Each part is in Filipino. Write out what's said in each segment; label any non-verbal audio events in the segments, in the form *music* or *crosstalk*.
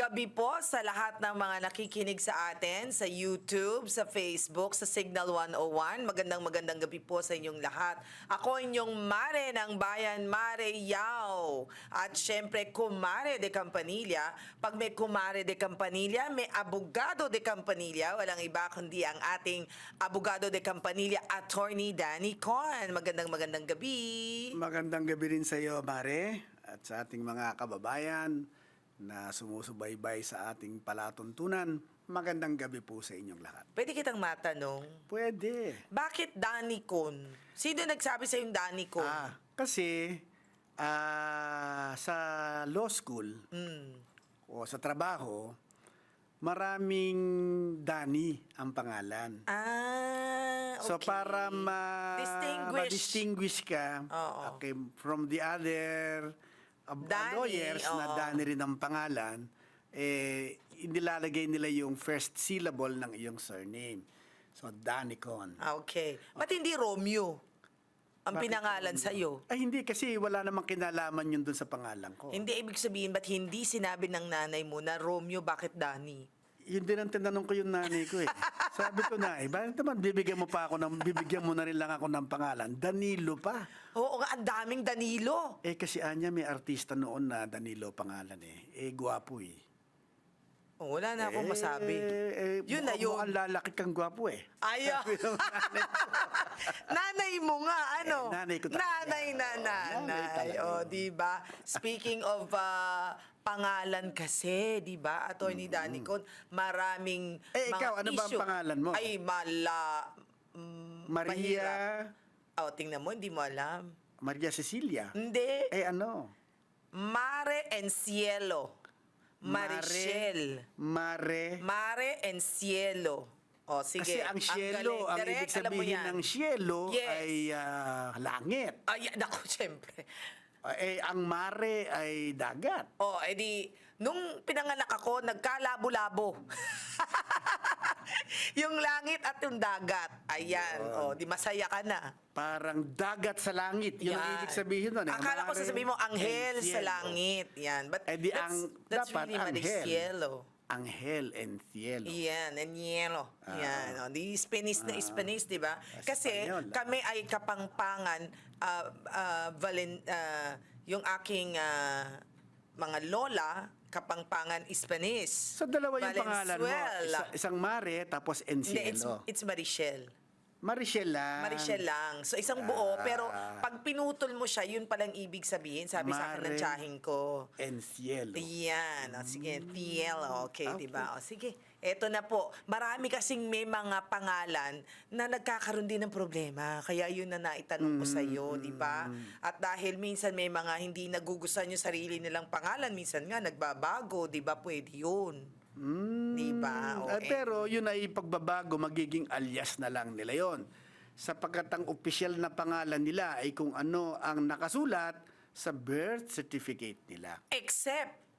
gabi po sa lahat ng mga nakikinig sa atin sa YouTube, sa Facebook, sa Signal 101. Magandang magandang gabi po sa inyong lahat. Ako inyong Mare ng Bayan, Mare Yao. At syempre, Kumare de Campanilla. Pag may Kumare de Campanilla, may Abogado de Campanilla. Walang iba kundi ang ating Abogado de Campanilla, Attorney Danny Con. Magandang magandang gabi. Magandang gabi rin sa iyo, Mare, at sa ating mga kababayan na sumusubaybay sa ating palatuntunan. Magandang gabi po sa inyong lahat. Pwede kitang matanong, Pwede. Bakit Danny Con? Sino nagsabi sa yung Danny Con? Ah, kasi ah, sa law school Mm. o sa trabaho, maraming Dani ang pangalan. Ah, okay. So para ma Distinguish. distinguish ka Oo. okay, from the other uh, Danny, lawyers na oo. Danny rin ang pangalan, eh, inilalagay nila yung first syllable ng iyong surname. So, Danicon. Ah, Okay. Ba't hindi Romeo ang Bakit pinangalan Romeo? sa iyo? Ay, hindi. Kasi wala namang kinalaman yun dun sa pangalan ko. Hindi ibig sabihin ba't hindi sinabi ng nanay mo na Romeo bakit Danny? Yun din ang tinanong ko yung nanay ko eh. Sabi ko na, eh, bakit naman bibigyan mo pa ako ng, bibigyan mo na rin lang ako ng pangalan? Danilo pa. Oo nga, ang daming Danilo. Eh kasi anya may artista noon na Danilo pangalan eh. Eh gwapo eh. Oh, wala na akong Eh, masabi. Eh, yun na yun. mukhang lalaki kang gwapo eh. *laughs* Sabi ng nanay ko. *laughs* nanay mo nga, ano? Eh, nanay ko talaga. Nanay na Oo, nanay. nanay talaga. O, di ba? Speaking of ah, pangalan kasi, di ba? Attorney Danny Con, maraming Eh, mga ikaw, ano ba ang issue. pangalan mo? Ay, mala... mm, mahirap. Maria, Oh, tingnan mo, hindi mo alam. Maria Cecilia. Hindi. Eh ano? Mare and Cielo. Marichel. Mare. Mare and Cielo. O, sige. Kasi ang cielo, ang, galing. ibig Direct, mo sabihin ng cielo Yes. ay ah, langit. Ay, *laughs* naku, siyempre. Ah, Eh, ang mare ay dagat. O, edi, nung pinanganak ako, nagkalabo-labo. *laughs* yung langit at yung dagat. Ayan. O, di masaya ka na. Parang dagat sa langit. Yun ang Yan. ibig sabihin nun. Eh. Akala ko Mare sasabihin mo, anghel and sa cielo. langit. Yan. But Eh, di that's, ang- that's dapat really anghel. Cielo. Anghel and cielo. Yan, and yelo. Yan, o, di Spanish na Spanish, di ba? Kasi Espanyol, ah. kami ay kapangpangan, ah, ah, valen, ah, yung aking ah, mga lola, kapangpangan Spanish. So dalawa yung pangalan mo. Valenzuela. Isa- isang mare tapos Hindi, it's, it's Marichel. Marichel lang. Marichel lang. So, isang buo. Ah. Pero, pag pinutol mo siya, yun palang ibig sabihin. Sabi sa akin ng Mare. tsahin ko. And cielo. Yan. O, sige, TL. Okay, Okay. di ba? O, sige. Eto na po. Marami kasing may mga pangalan na nagkakaroon din ng problema. Kaya yun na naitanong ko sa iyo, di ba? At dahil minsan may mga hindi nagugustuhan yung sarili nilang pangalan, minsan nga nagbabago, di ba? Pwede yun. Mm. Di ba? O, Ah, eh, pero yun ay pagbabago, magiging alias na lang nila yon. Sapagkat ang opisyal na pangalan nila ay kung ano ang nakasulat sa birth certificate nila. Except,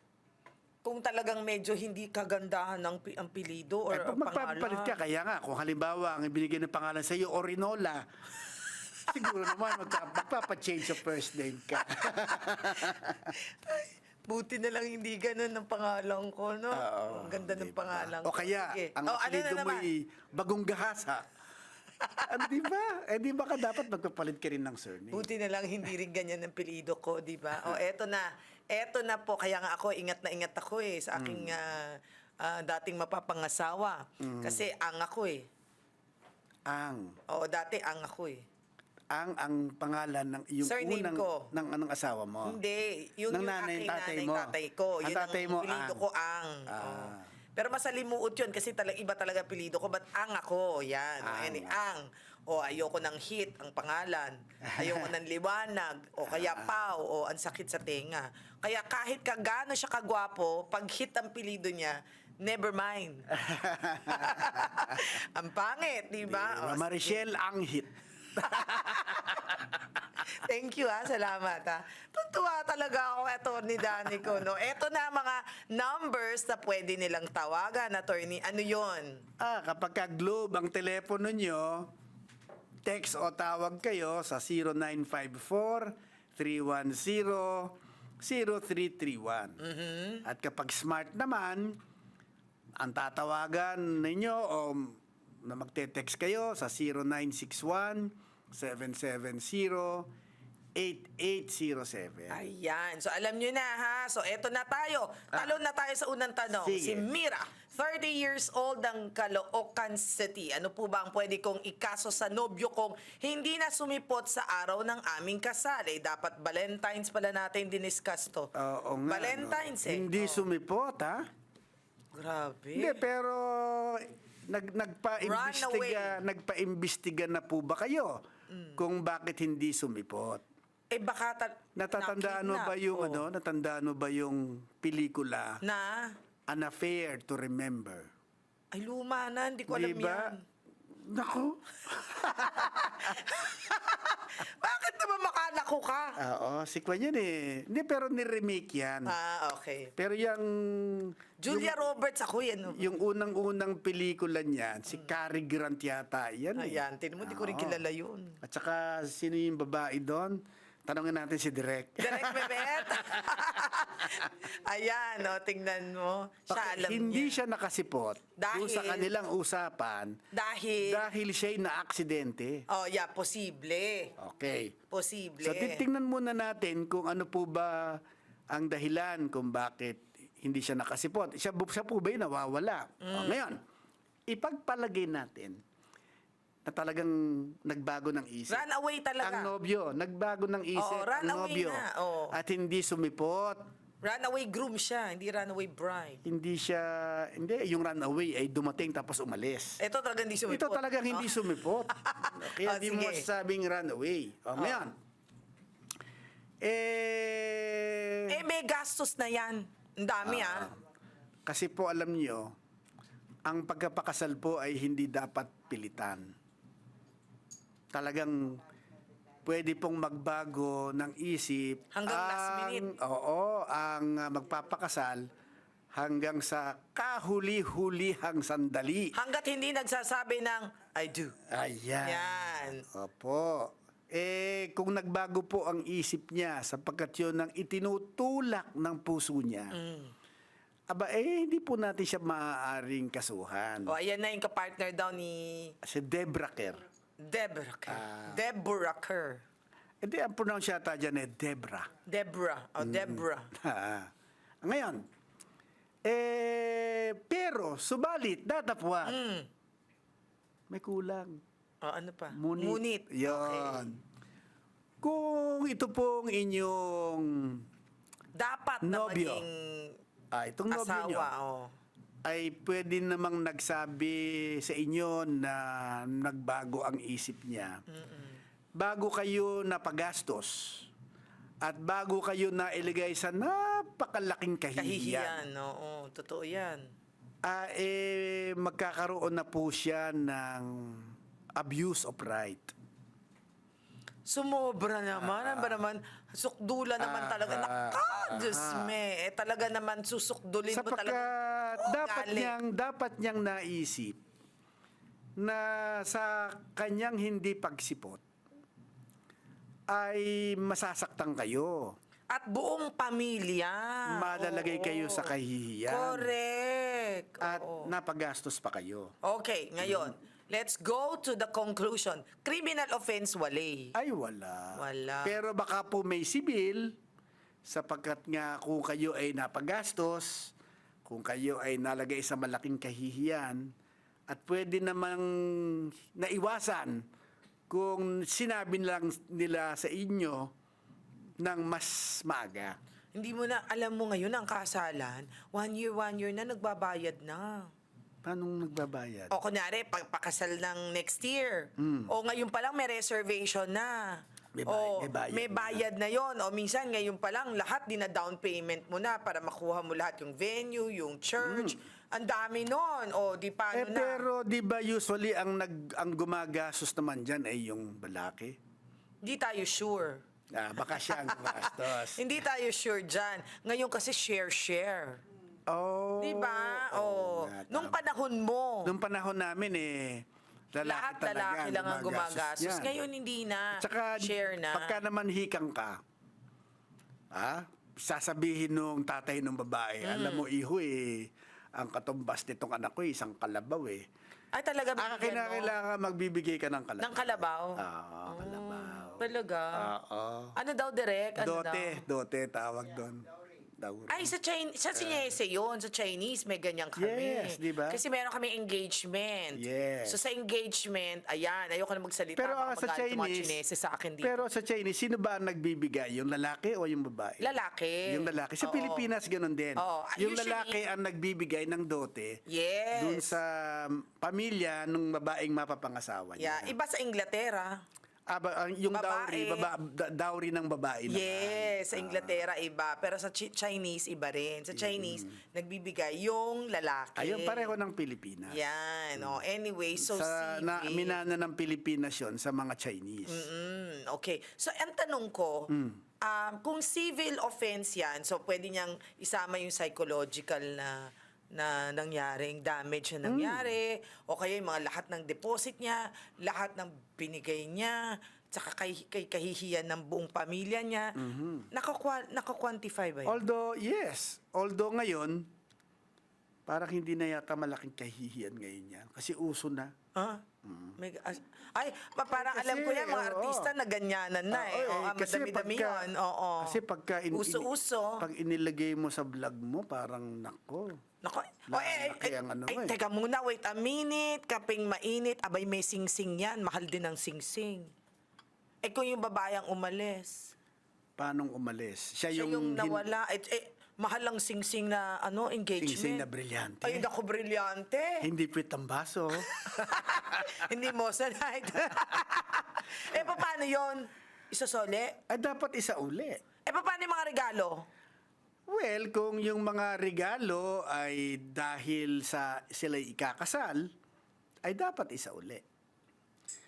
kung talagang medyo hindi kagandahan ng pi- ang pilido or Ay, pag magpapalit ka, kaya nga, kung halimbawa ang ibinigay ng pangalan sa iyo, Orinola, *laughs* siguro naman magpa, magpapa-change of first name ka. *laughs* Buti na lang hindi ganun ang pangalan ko, no? Oo, ang ganda ng pangalan O ko. kaya, Sige. ang Oh, ano apelido na mo naman? ay Bagong Gahasa. ano, *laughs* di ba? Eh, di ba ka dapat magpapalit ka rin ng surname? Buti na lang hindi rin ganyan ang pilido ko, di ba? O, eto na. Eto na po. Kaya nga ako, ingat na ingat ako eh sa aking Mm. ah, ah, dating mapapangasawa. Kasi ang ako eh. Ang. Oo, dati ang ako eh. Ang ang pangalan ng yung Surname unang ko. ng anong asawa mo. Hindi. Yung, Ng yung nanay, aking tatay nanay, mo. tatay ko. Ang Yun tatay mo, pilido ang. ko ang. Ah. Oo. Pero masalimuot yun kasi talaga iba talaga pilido ko. Ba't ang ako? Yan. Ang. Ang. ang. O ayoko ng hit, ang pangalan. Ayoko *laughs* ng liwanag. O kaya Ah. pau. O ang sakit sa tenga. Kaya kahit ka gaano siya kagwapo, pag hit ang pilido niya, never mind. *laughs* ang pangit, di ba? O, Marichelle ang hit. *laughs* Thank you ha, salamat ha. Tuntua talaga ako, Attorney Danny ko, no? Ito na mga numbers na pwede nilang tawagan, Attorney. Ano yon? Ah, kapag ka Globe ang telepono nyo, text o tawag kayo sa 0954-310-0331. At kapag smart naman, ang tatawagan ninyo o na magte-text kayo sa 0961-770-8807. Ayan. So, alam nyo na ha. So, eto na tayo. Talon na tayo sa unang tanong. Ah. Sige. Si Mira, 30 years old ng Caloocan City. Ano po ba ang pwede kong ikaso sa nobyo kong hindi na sumipot sa araw ng aming kasal? Eh, dapat Valentine's pala natin diniscuss to. Oo nga, Valentine's no? eh. Hindi Oh. sumipot, ha? Grabe. Hindi, pero nag, nagpa-imbestiga, nagpa-imbestiga na po ba kayo Mm. kung bakit hindi sumipot? Eh, baka ta- Natatandaan mo ba yung Oh. ano? Natandaan mo ba yung pelikula Na? An Affair to Remember? Ay, luma na. Hindi ko alam Di ba? yan. Nako. *laughs* Bakit naman makalako ka? Oo, si Kwan yan eh. Hindi, pero ni-remake yan. Ah, okay. Pero yung... Julia Roberts ako yan. no? Yung unang-unang pelikula niyan, si Cary Grant yata. Yan eh. Ayan, tinan mo, di ko rin Oo. kilala yun. At saka, sino yung babae doon? Tanongin natin si Direk. Direct Bebet. *laughs* Ayan, no, tingnan mo. Siya Baka alam hindi niya. siya nakasipot Dahil- sa kanilang usapan Dahil, dahil siya'y na-aksidente. oh yeah, posible. Okay. Posible. So titingnan muna natin kung ano po ba ang dahilan kung bakit hindi siya nakasipot. Siya, siya po ba'y nawawala? Mm. O, ngayon, ipagpalagay natin na talagang nagbago ng isip. Runaway talaga. Ang nobyo, nagbago ng isip Oo, ang runaway nobyo. na, oo. At hindi sumipot. Runaway groom siya, hindi runaway bride. Hindi siya, hindi, yung runaway ay dumating tapos umalis. Ito talaga hindi sumipot. Ito talagang hindi no? sumipot. *laughs* Oh, Kaya di mo sige. masasabing runaway. O, ngayon, eh, Eh, may gastos na yan. Ang dami ah. kasi po alam niyo, ang pagkapakasal po ay hindi dapat pilitan. Talagang pwede pong magbago ng isip. Hanggang last ang- minute. Oo, ang uh, magpapakasal hanggang sa kahuli-hulihang sandali. Hanggat hindi nagsasabi ng, I do. Ayan. Yan. Opo. Eh, kung nagbago po ang isip niya sapagkat yun ang itinutulak ng puso niya, Mm. aba, eh, hindi po natin siya maaaring kasuhan. O, ayan na yung kapartner daw ni Si Debra Kerr. Deborah Kerr. Ah. Deborah Kerr. Hindi, ang pronounce yata dyan eh, Debra. Deborah. O, Deborah. Ha. *laughs* Ngayon, eh, pero, subalit, datapwa, Mm. may kulang. O, ano pa? Munit. Munit. Yan. Okay. Kung ito pong inyong Dapat na Nobyo. maging ah, itong nobyo nyo, asawa. O. ay pwede namang nagsabi sa inyo na nagbago ang isip niya. Bago kayo napagastos at bago kayo na iligay sa napakalaking kahihiyan, Kahihiyan. Oo, totoo yan. ah, eh, magkakaroon na po siya ng abuse of right. Sumobra naman. Ano ba naman? Sukdula naman talaga. Ah, Naka, Diyos me. Eh, talaga naman susukdulin mo talaga. Oh, dapat galing. niyang dapat niyang naisip na sa kanyang hindi pagsipot ay masasaktan kayo. At buong pamilya. Madalagay Oo. kayo sa kahihiyan. Correct. At Oo. napagastos pa kayo. Okay, ngayon, let's go to the conclusion. Criminal offense, wale. Ay wala. Wala. Pero baka po may sibil sapagkat nga kung kayo ay napagastos, kung kayo ay nalagay sa malaking kahihiyan, at pwede namang naiwasan kung sinabi lang nila sa inyo ng mas maaga. Hindi mo na, alam mo ngayon, ang kasalan, one year, one year na, nagbabayad na. Paano nagbabayad? O kunwari, pagpakasal ng next year. O ngayon pa lang may reservation na. May bay- o, may bayad may na. bayad na yon. O minsan, ngayon pa lang, lahat din na down payment mo na para makuha mo lahat yung venue, yung church. Ang dami nun. O, di Hmm. eh na? pero 'di ba usually ang nag ang gumagastos naman diyan ay yung lalaki? Hindi tayo sure. Ah, baka siya ang gumastos. *laughs* Hindi tayo sure dyan. Ngayon kasi share-share. oh. Di ba? Oh. Panahon mo, Nung panahon namin eh, lalaki lahat talaga lalaki lang ang gumagastos. niyan. Ngayon hindi na. At saka, share na. pagka naman hikang ka, ah, sasabihin nung tatay nung babae, Mm. alam mo, iho eh, ang katumbas nitong anak ko, eh, isang kalabaw eh. Ay talaga Ah, bigyan mo? kinakailangan magbibigay ka ng kalabaw. Ng kalabaw? Ah, kalabaw. Talaga? Oo. Ano daw, direct? Ano dote, daw? dote tawag doon. Dowry. Ay, sa Chinese, sa Chinese yun. Sa Chinese, may ganyan kami. Yes, di ba? Kasi meron kami engagement. Yes. So sa engagement, ayan, ayoko na magsalita. Pero ah, sa Chinese, Chinese sa akin dito. pero sa Chinese, sino ba ang nagbibigay? Yung lalaki o yung babae? lalaki. Yung lalaki. Sa Oo. Pilipinas, ganun din. Oo. Yung Usually- lalaki ang nagbibigay ng dote Yes. dun sa pamilya ng babaeng mapapangasawa niya. Yeah, iba sa Inglaterra. Ah, ba- ang- yung dowry, Babae. baba, da- dowry ng babae naman. Yes, sa Inglaterra iba. Pero sa Chi- Chinese, iba rin. Sa Chinese, nagbibigay yung lalaki. Mm. Ayun, pareho ng Pilipinas. Yan. Oh. Anyway, so sa na, minana ng Pilipinas yon sa mga Chinese. Mm, okay. So, ang tanong ko, um, kung civil offense yan, so pwede niyang isama yung psychological na na nangyaring damage na nangyari, o kaya yung mga lahat ng deposit niya, lahat ng binigay niya, tsaka kay, kay kahihiyan ng buong pamilya niya, Mhm. nakakwa, nakakwantify ba yun? Although, yes. Although ngayon, parang hindi na yata malaking kahihiyan ngayon yan. Kasi uso na. Ha? May, as- ay, pa, parang Kasi, alam ko yan, mga oo. artista na ganyanan na eh. Oo, Oo, ah, kasi madami-dami pagka- yun. Oo. Kasi pagka in- Uso-uso. pag inilagay mo sa vlog mo, parang nako. Nako, oh, eh, eh, ang ano mo eh. teka muna, wait a minute. Kaping mainit, abay may sing-sing yan. Mahal din ang sing-sing. Eh kung yung babayang umalis, Paano umalis? Siya, siya yung, yung, hin- nawala, eh, eh, mahal ang sing-sing na ano, engagement. Sing-sing na brilyante. Ay, naku, brilyante. Hindi ang baso. *laughs* Hindi mo sanay. *laughs* eh, paano yon Isasole? Ay, dapat isa uli. Eh, paano yung mga regalo? Well, kung yung mga regalo ay dahil sa sila ikakasal, ay dapat isa uli.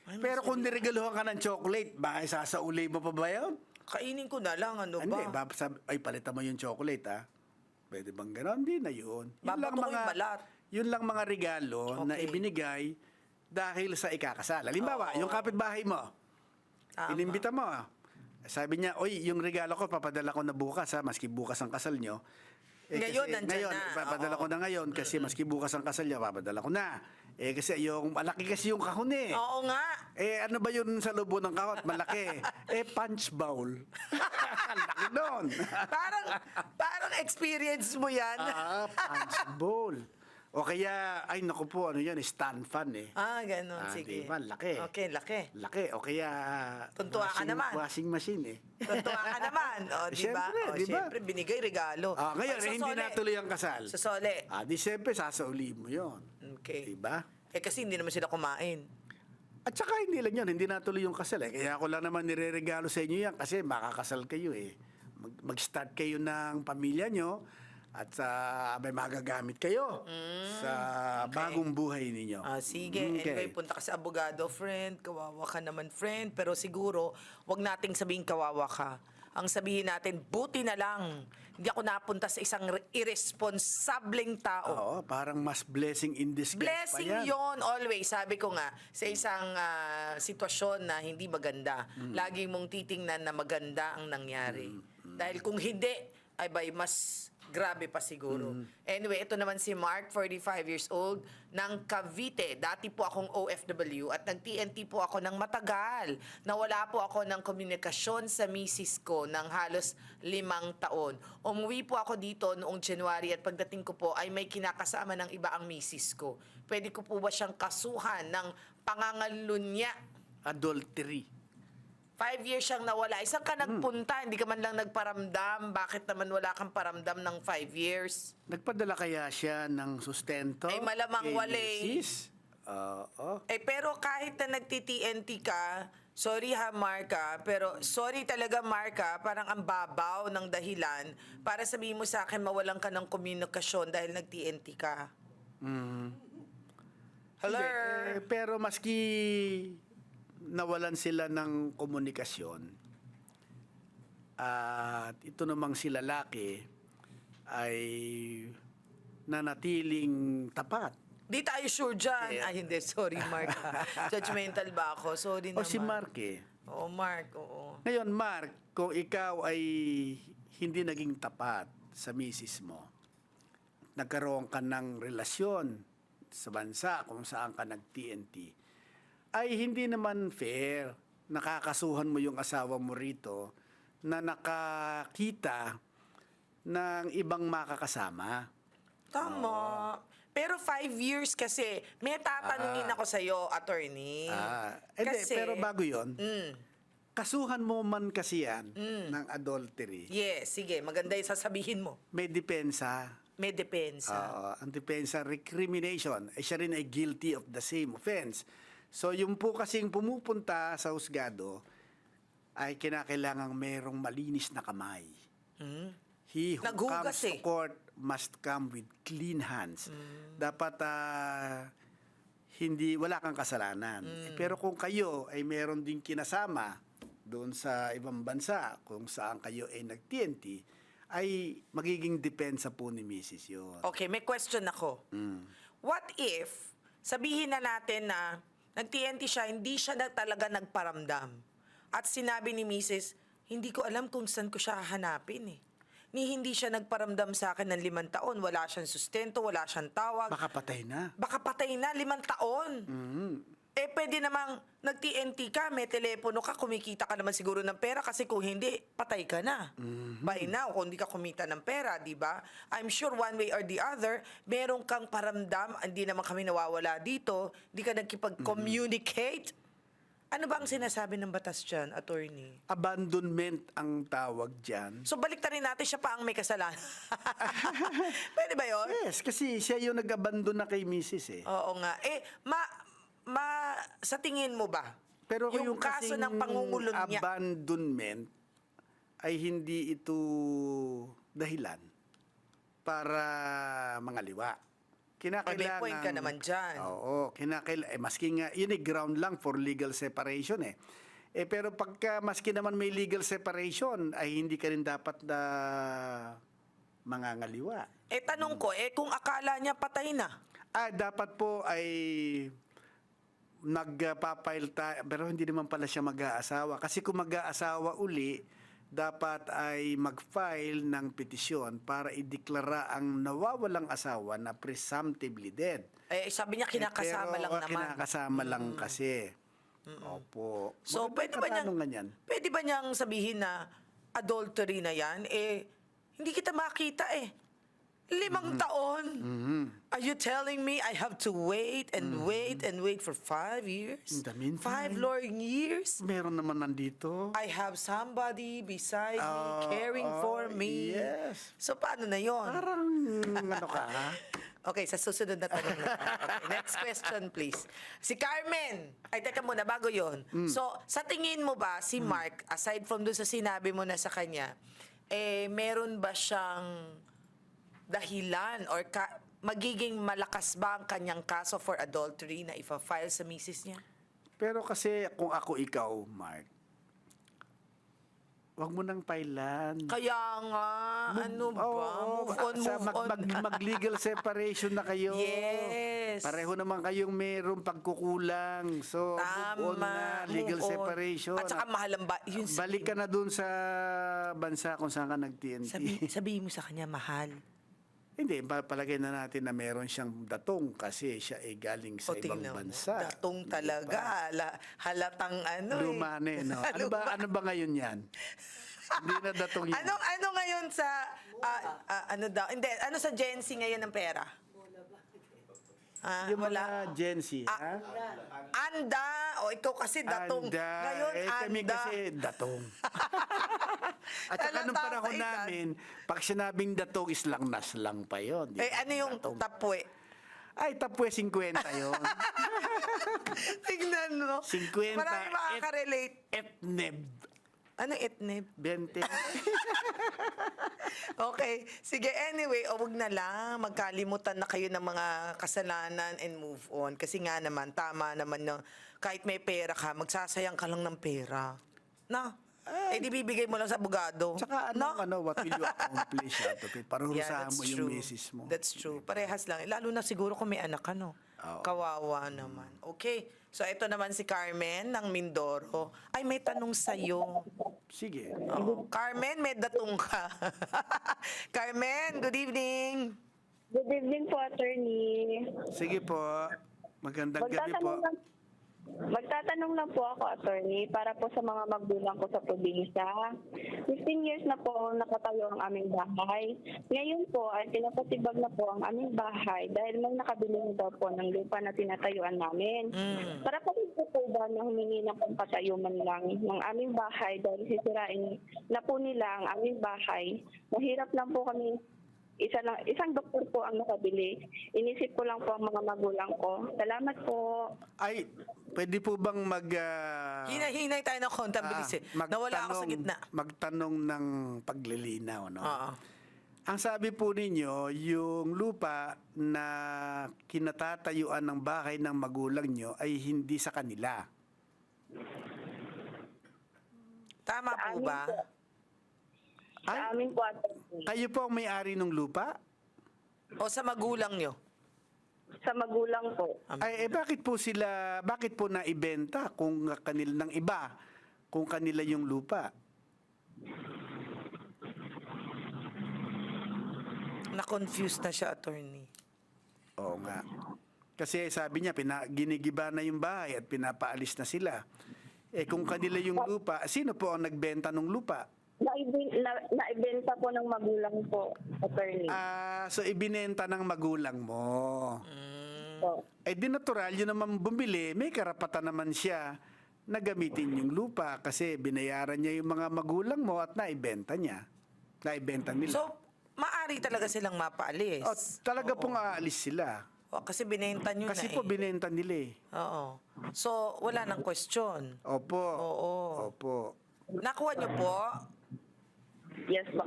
Ay, Pero kung niregaluhan ka ng chocolate, ba sasauli mo pa ba yun? Kainin ko na lang, ano Hindi, ba? ba, sab- ay palitan mo yung chocolate ha. Pwede bang gano'n? Hindi na yun. Yun Babato ko yung balat. Yun lang mga regalo na Okay. ibinigay dahil sa ikakasal. Halimbawa, Oo. yung kapitbahay mo, Tama. inimbita mo. Sabi niya, oy, yung regalo ko, papadala ko na bukas ha, maski bukas ang kasal nyo. Ngayon, nandyan ngayon, na. papadala Oo. ko na ngayon kasi maski bukas ang kasal niya, papadala ko na. Eh kasi yung, malaki kasi yung kahon eh. Oo nga. Eh, ano ba yun sa lubo ng kahon? Malaki. *laughs* eh, punch bowl. Ang *laughs* laki nun. parang, parang experience mo yan. ah, punch bowl. O kaya, ay naku po, ano yan, stand fan eh. Ah, ganun. Ah, sige. di ba? Laki. Okay, laki. Laki. O kaya, Tuntua ka washing, naman. washing machine eh. Totoo ka naman. O, di ba? Siyempre, O, di ba? siyempre, binigay regalo. Ah, ngayon, eh, hindi natuloy ang kasal. Sa sole. Ah, di siyempre, sasauli mo yun. Okay. Diba? Eh, kasi hindi naman sila kumain. At saka hindi lang yun, hindi natuloy yung kasal eh. Kaya ako lang naman nireregalo sa inyo yan kasi makakasal kayo eh. Mag- mag-start kayo ng pamilya nyo at sa may magagamit kayo sa Mm, okay. bagong buhay ninyo. Ah, sige. Okay. Anyway, punta ka sa abogado, friend. Kawawa ka naman, friend. Pero siguro, wag nating sabihin kawawa ka. Ang sabihin natin, buti na lang. Hindi ako napunta sa isang re- irresponsableng tao. Oo, parang mas blessing in disguise Blessing pa yan. yon always. Sabi ko nga, sa isang ah, sitwasyon na hindi maganda, Mm. lagi mong titingnan na maganda ang nangyari. Dahil kung hindi, ay bay mas grabe pa siguro. Mm. Anyway, ito naman si Mark, 45 years old, ng Cavite. Dati po akong OFW at nag-TNT po ako ng matagal. Nawala po ako ng komunikasyon sa misis ko ng halos limang taon. Umuwi po ako dito noong January at pagdating ko po ay may kinakasama ng iba ang misis ko. Pwede ko po ba siyang kasuhan ng pangangalunya? Adultery. Five years siyang nawala. Isang ka nagpunta, hindi ka man lang nagparamdam. Bakit naman wala kang paramdam ng five years? Nagpadala kaya siya ng sustento? Ay, malamang kay wala eh. Oo. Eh, pero kahit na nagti-TNT ka, sorry ha, Marka, pero sorry talaga, Marka, parang ang babaw ng dahilan para sabihin mo sa akin mawalan ka ng komunikasyon dahil nag-TNT ka. Hello? Hindi, eh, pero maski nawalan sila ng komunikasyon at ito namang si lalaki ay nanatiling tapat. Di tayo sure dyan. Yeah. Ay, hindi. Sorry, Mark. *laughs* Judgmental ba ako? Sorry O naman. si Mark eh. Oo, Mark. Oo. Ngayon, Mark, kung ikaw ay hindi naging tapat sa misis mo, nagkaroon ka ng relasyon sa bansa kung saan ka nag-TNT, ay hindi naman fair. Nakakasuhan mo yung asawa mo rito na nakakita ng ibang makakasama. Tama. Pero five years kasi, may tatanungin ako sa'yo, attorney. Ah, hindi, Kasi- pero bago yon, Mm, kasuhan mo man kasi yan ng adultery, yes, sige. Maganda yung sasabihin mo. may depensa. May depensa. Oo, ang depensa recrimination, eh, siya rin ay guilty of the same offense. So yung po kasing pumupunta sa husgado ay kinakailangang merong malinis na kamay. Mm. He who Naghugas comes to eh. court must come with clean hands. Dapat ah, hindi wala kang kasalanan. Eh, pero kung kayo ay meron din kinasama doon sa ibang bansa kung saan kayo ay nag-TNT, ay magiging depensa po ni Mrs. yun. Okay, may question ako. Mm. What if, sabihin na natin na nag-TNT siya, hindi siya na talaga nagparamdam. At sinabi ni Mrs., hindi ko alam kung saan ko siya hahanapin eh. Ni hindi siya nagparamdam sa akin ng limang taon. Wala siyang sustento, wala siyang tawag. Baka patay na. Baka patay na, limang taon. Mm. Eh, pwede namang nag-TNT ka, may telepono ka, kumikita ka naman siguro ng pera kasi kung hindi, patay ka na. By now, kung hindi ka kumita ng pera, di ba? I'm sure one way or the other, meron kang paramdam, hindi naman kami nawawala dito, hindi ka nagkipag-communicate. Ano ba ang sinasabi ng batas dyan, attorney? Abandonment ang tawag dyan. So, balik rin natin siya pa ang may kasalanan. *laughs* pwede ba yun? Yes, kasi siya yung nag-abandon na kay Mrs. eh. Oo nga. Eh, ma, ma, sa tingin mo ba? Pero yung, yung, kaso ng pangungulong niya, abandonment ay hindi ito dahilan para mangaliwa. Kinakailangan... May point ka naman dyan. Oo, kinakailangan... Eh, maski nga, yun eh, ground lang for legal separation eh. Eh, pero pagka maski naman may legal separation, ay hindi ka rin dapat na mangangaliwa. eh tanong ko, eh kung akala niya patay na, Ah, dapat po ay nagpa-file tayo, pero hindi naman pala siya mag-aasawa. Kasi kung mag-aasawa uli, dapat ay mag-file ng petisyon para ideklara ang nawawalang asawa na presumptively dead. eh sabi niya kinakasama Eh, pero, lang ah, naman. Kinakasama lang kasi. Opo. So, pwede ba, niyang, katanungan yan. pwede ba niyang sabihin na adultery na yan? Eh, hindi kita makita eh. Limang taon. Are you telling me I have to wait and wait and wait for five years? In the meantime- Five long years? Meron naman nandito. I have somebody beside me Oh, caring oh, for me. yes. So, paano na yon? Parang *laughs* ano ka, ha? Okay, sa susunod na tanong na. *laughs* Okay, next question, please. Si Carmen. Ay, teka muna, bago yon. So, sa tingin mo ba, si Mark, aside from dun sa sinabi mo na sa kanya, eh, meron ba siyang dahilan or ka- magiging malakas ba ang kanyang kaso for adultery na ifa-file sa misis niya? Pero kasi kung ako ikaw, Mark, wag mo nang pailan. Kaya nga, ano ba? Oo, move on, sa move mag, on. mag- mag-legal separation na kayo. Yes. Pareho naman kayong mayroong pagkukulang. So, Tama. move on na. Legal move on. separation. At saka mahal ang ba- yun, Balik ka na dun sa bansa kung saan ka nag-TNT. Sabi, sabihin mo sa kanya, mahal. Hindi, pa- palagay na natin na meron siyang datong kasi siya ay galing sa O, ibang tingnan mo. bansa. Datong talaga. ba? Hala, halatang ano eh. Lumane, no? *laughs* Ano ba, ano ba ngayon yan? Hindi na datong *laughs* yan. Anong ano ngayon sa ah, ah, ano daw? Hindi, ano sa Gen Z ngayon ng pera? Ah, Yung wala. mga Gen Z, ha? Anda, o ikaw kasi datong. Anda. Ngayon, eh, kami anda. kasi datong. *laughs* At saka nung panahon namin, pag sinabing datong is lang nas lang pa di Eh, ano yung Datong. tapwe? Ay, tapwe 50 yun. *laughs* Tignan mo. 50 Marami makaka-relate. Etneb. Ano etnib? 20. Okay. Sige, anyway, o wag na lang. Magkalimutan na kayo ng mga kasalanan and move on. Kasi nga naman, tama naman na kahit may pera ka, magsasayang ka lang ng pera. Na? Eh, di bibigay mo lang sa abogado. Tsaka ano, ano, what will you accomplish out of it? Parurusahan mo yung misis mo. That's true. Parehas lang. Lalo na siguro kung may anak ka, no? Oo. Kawawa naman. Okay. So, ito naman si Carmen ng Mindoro. Ay, may tanong sa'yo. Sige. Oo. Carmen, may datong ka. *laughs* Carmen, good evening. Good evening po, attorney. Sige po. Magandang gabi po. Magtatanong lang, magtatanong lang po ako, attorney, para po sa mga magulang ko sa probinsya. 15 years na po nakatayo ang aming bahay. Ngayon po ay pinapatibag na po ang aming bahay dahil may nakabili na daw po ng lupa na tinatayuan namin. Mm. Para po dito po ba na humingi ng pampatayo man lang ng aming bahay dahil sisirain na po nila ang aming bahay. Mahirap lang po kami isa lang, isang doktor po ang nakabili. Inisip ko lang po ang mga magulang ko. Salamat po. Ay, pwede po bang mag... ah, Hinahinay tayo ng konta, bilis eh. ah, Nawala ako sa gitna. Magtanong ng paglilinaw, no? Oo. Ang sabi po ninyo, yung lupa na kinatatayuan ng bahay ng magulang nyo ay hindi sa kanila. Tama po Amin ba? po. Sa Ay, amin po, attorney. kayo po ang may-ari ng lupa? O sa magulang nyo? Sa magulang po. Ay, eh, bakit po sila, bakit po naibenta kung kanila ng iba, kung kanila yung lupa? Na-confuse na siya, attorney. Oo nga. Kasi sabi niya, pina, ginigiba na yung bahay at pinapaalis na sila. Eh kung kanila yung lupa, sino po ang nagbenta ng lupa? Na, naibenta po ng magulang po, attorney. Ah, so ibinenta ng magulang mo. po. Eh di natural, yun naman bumili, may karapatan naman siya na gamitin yung lupa kasi binayaran niya yung mga magulang mo at naibenta niya. Naibenta nila. So, maari talaga silang mapaalis. At talaga pong aalis sila. O, kasi binenta nyo Kasi na po eh. binenta nila eh. Oo. So, wala nang question. Opo. Oo. Opo. Nakuha nyo po? Yes po.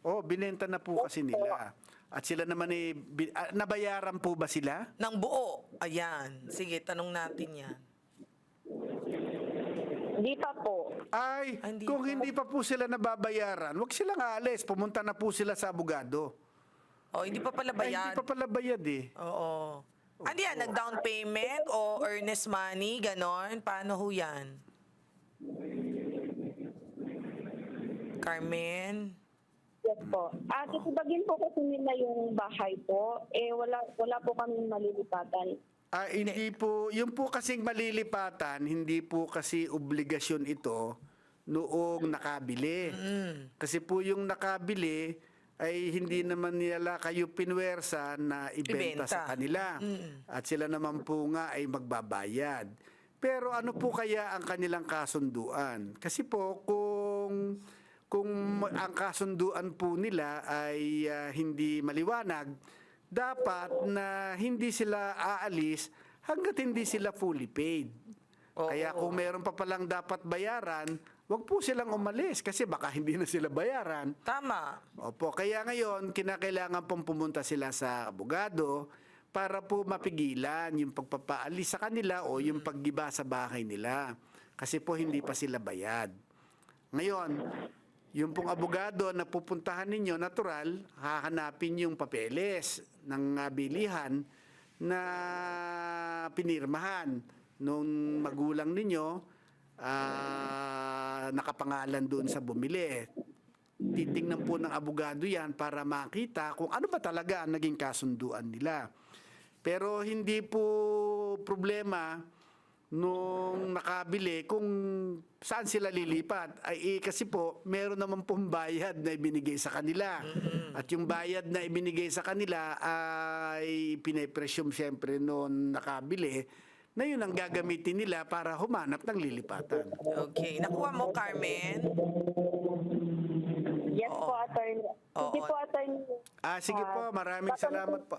Oh, binenta na po kasi nila. At sila naman eh, ah, nabayaran po ba sila? Ng buo. Ayan. Sige, tanong natin yan. Di pa po. Ay, Ah, hindi kung pa. hindi pa po sila nababayaran, wag silang aalis. Pumunta na po sila sa abogado. O, hindi pa pala Ay, hindi bayad. pa pala bayad eh. Oo. Ano yan? Nag-down payment o earnest money? Ganon? Paano ho yan? Carmen? Yes po. Ah, titibagin po kasi nila yung bahay po. Eh, wala, wala po kami malilipatan. Ah, hindi po, yung po kasing malilipatan, hindi po kasi obligasyon ito noong nakabili. Kasi po yung nakabili ay hindi naman nila kayo pinwersa na ibenta, Ibenta. sa kanila. At sila naman po nga ay magbabayad. Pero ano po kaya ang kanilang kasunduan? Kasi po kung kung ang kasunduan po nila ay ah, hindi maliwanag, dapat na hindi sila aalis hanggat hindi sila fully paid. Oo. Kaya kung meron pa palang dapat bayaran, wag po silang umalis kasi baka *laughs* hindi na sila bayaran. Tama. Opo, kaya ngayon kinakailangan pong pumunta sila sa abogado para po mapigilan yung pagpapaalis sa kanila o yung paggiba sa bahay nila. Kasi po hindi pa sila bayad. Ngayon, yung pong abogado na pupuntahan ninyo, natural, hahanapin yung papeles ng ah, bilihan na pinirmahan nung magulang ninyo ah, nakapangalan doon sa bumili titingnan po ng abogado yan para makita kung ano ba talaga ang naging kasunduan nila. Pero hindi po problema nung nakabili kung saan sila lilipat. Ay, eh, kasi po, meron naman pong bayad na ibinigay sa kanila. At yung bayad na ibinigay sa kanila ay pinapresyum siyempre noon nakabili na yun ang gagamitin nila para humanap ng lilipatan. Okay. Nakuha mo, Carmen? Yes Oo. po, attorney. Oo. Sige po, attorney. Ah, sige po, maraming salamat po.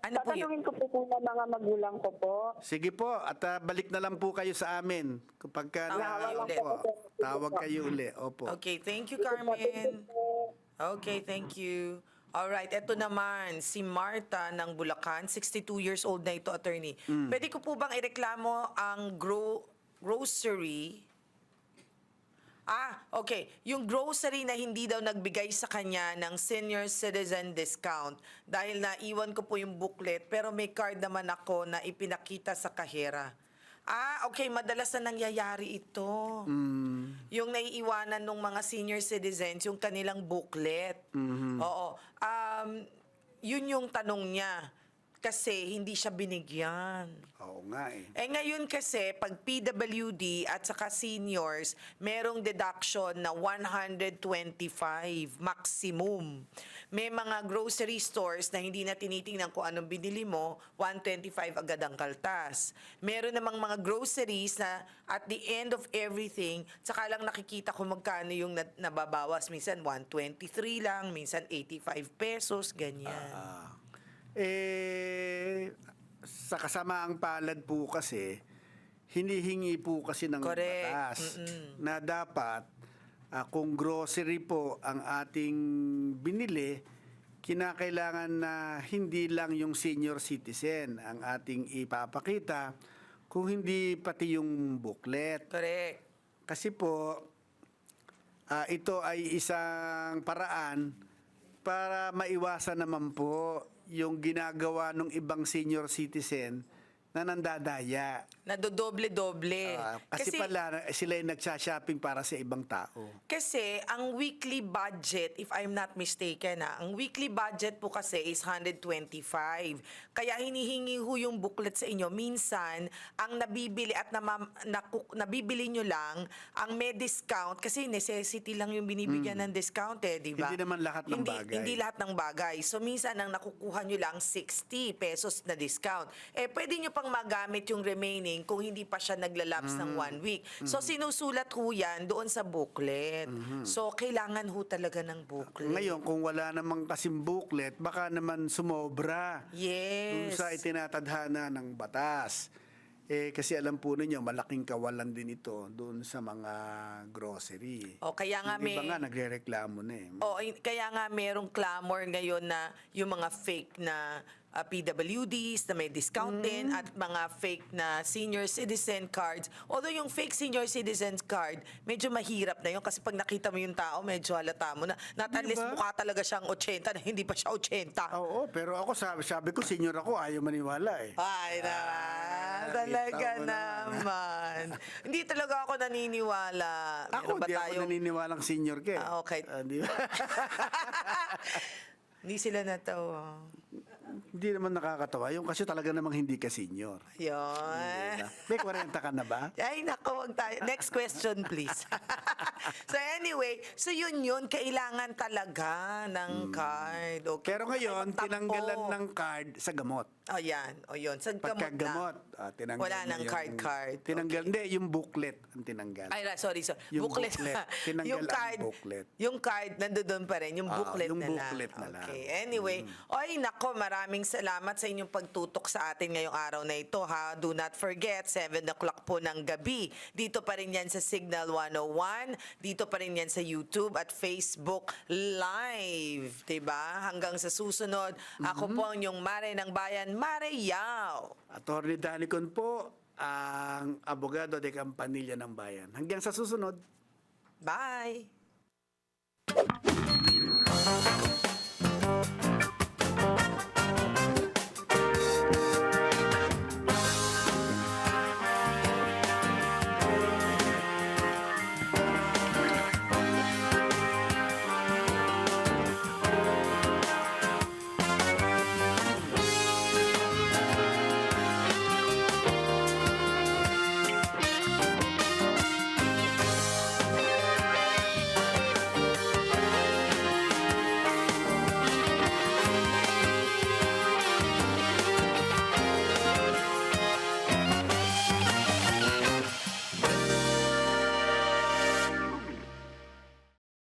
Ano po yun? Tatanungin ko po po ng mga magulang ko po. Sige po, at ah, balik na lang po kayo sa amin kapag ka Tama na, kayo ulit. po. Tawag kayo uli. Opo. Okay, thank you, Carmen. Okay, thank you. Alright, eto naman, si Marta ng Bulacan, 62 years old na ito, attorney. Pwede ko po bang ireklamo ang gro- grocery Ah, okay. Yung grocery na hindi daw nagbigay sa kanya ng senior citizen discount dahil naiwan ko po yung booklet pero may card naman ako na ipinakita sa kahera. Ah, okay. Madalas na nangyayari ito. Yung naiiwanan ng mga senior citizens, yung kanilang booklet. Oo. Um, yun yung tanong niya. Kasi hindi siya binigyan. Oo nga eh. Eh ngayon kasi, pag PWD at saka seniors, merong deduction na 125 maximum. May mga grocery stores na hindi na tinitingnan kung anong binili mo, 125 agad ang kaltas. Meron namang mga groceries na at the end of everything, saka lang nakikita kung magkano yung na- nababawas. Minsan 123 lang, minsan 85 pesos, ganyan. Eh, sa kasamaang palad po kasi, hinihingi po kasi ng Correct. batas Mm-mm. na dapat ah, kung grocery po ang ating binili, kinakailangan na hindi lang yung senior citizen ang ating ipapakita, kung hindi pati yung booklet. Correct. Kasi po, ah, ito ay isang paraan para maiwasan naman po yung ginagawa ng ibang senior citizen na nandadaya. Nadodoble-doble. Ah, kasi, pala sila ay nagsha-shopping para sa ibang tao. Kasi ang weekly budget, if I'm not mistaken, ah, ang weekly budget po kasi is 125. Kaya hinihingi ho yung booklet sa inyo. Minsan, ang nabibili at namam, naku, nabibili nyo lang, ang may discount, kasi necessity lang yung binibigyan ng discount eh, di ba? Hindi naman lahat ng hindi, bagay. Hindi lahat ng bagay. So minsan, ang nakukuha nyo lang 60 pesos na discount. Eh, pwede nyo pang magamit yung remaining kung hindi pa siya naglalapse ng Mm-hmm. one week. So sinusulat ho yan doon sa booklet. So kailangan ho talaga ng booklet. Mm-hmm. Ngayon, kung wala namang kasim booklet, baka naman sumobra dun Yes. sa itinatadhana ng batas. Eh, kasi alam po ninyo, malaking kawalan din ito doon sa mga grocery. O kaya nga Yung may... iba nga nagre-reklamo na eh. O, kaya nga merong clamor ngayon na yung mga fake na uh, PWDs na may discount din at mga fake na senior citizen cards. Although yung fake senior citizen card, medyo mahirap na yun kasi pag nakita mo yung tao, medyo halata mo na. Not Di unless ba? mukha talaga siyang 80 na hindi pa siya 80. Oo, pero ako sabi, sabi ko, senior ako, ayaw maniwala eh. Ay naman, talaga kita mo naman. naman. hindi talaga ako naniniwala. Ako, Meron ba di ako tayong- naniniwalang senior ka eh. Ah, okay. Ah, di ba? *laughs* Hindi sila natawa. Hindi naman nakakatawa. Yung kasi talaga namang hindi ka senior. Yun. May 40 ka na ba? *laughs* Ay, nako, wag tayo. Next question, please. *laughs* so anyway, so yun yun, kailangan talaga ng card. Okay. Hmm. Pero ngayon, Ay, magtampo. tinanggalan ng card sa gamot. O yan, o yun. Sa gamot Pagkagamot, na. ah, tinanggal Wala na nang yung- card-card. Tinanggal, hindi, yung booklet ang tinanggal. Ay, ra- sorry, sorry. Yung booklet. booklet. *laughs* Tinanggal yung ang card, booklet. Yung card, nandoon pa rin. Yung Ah, booklet yung na booklet lang. na lang. Okay. Anyway, oy, nako, maraming salamat sa inyong pagtutok sa atin ngayong araw na ito, ha? Do not forget, 7 o'clock po ng gabi. Dito pa rin yan sa Signal 101. Dito pa rin yan sa YouTube at Facebook Live. ba? Hanggang sa susunod, ako Mm-hmm. po ang inyong Mare ng Bayan, Mare Yao. Attorney Danicon po, ang abogado de Campanilla ng Bayan. Hanggang sa susunod. Bye!